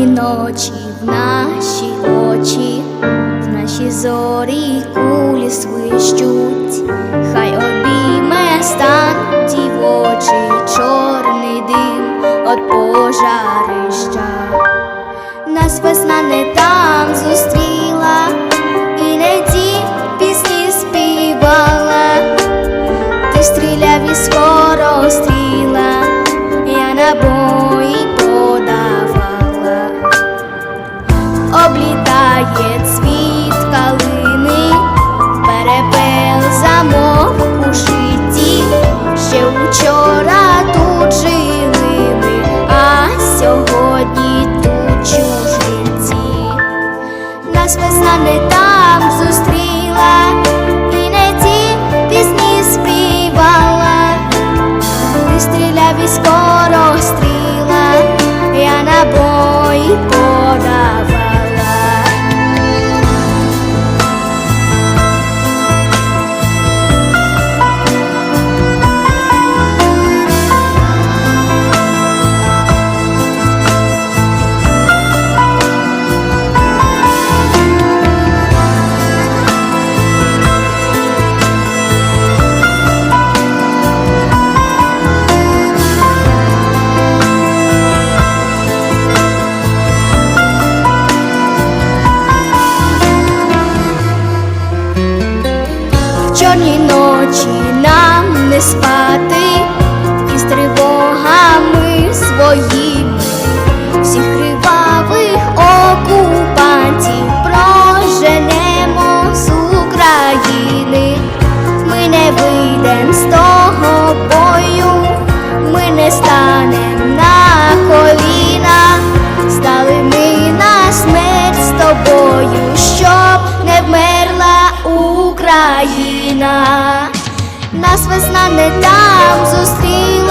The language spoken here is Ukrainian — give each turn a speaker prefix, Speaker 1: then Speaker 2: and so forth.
Speaker 1: темні ночі, в наші очі, в наші зорі кулі свищуть, хай обійме стан дівочий чорний дим от пожар. Облітає цвіт калини, перепел замок у житті, ще вчора тут жили ми, а сьогодні тут чужинці. Нас весна не там зустріла, чорній ночі нам не спати із тривогами своїми, всіх кривавих окупантів проженемо з України. Ми не вийдем з того бою, ми не станем Нас весна не там зустріла,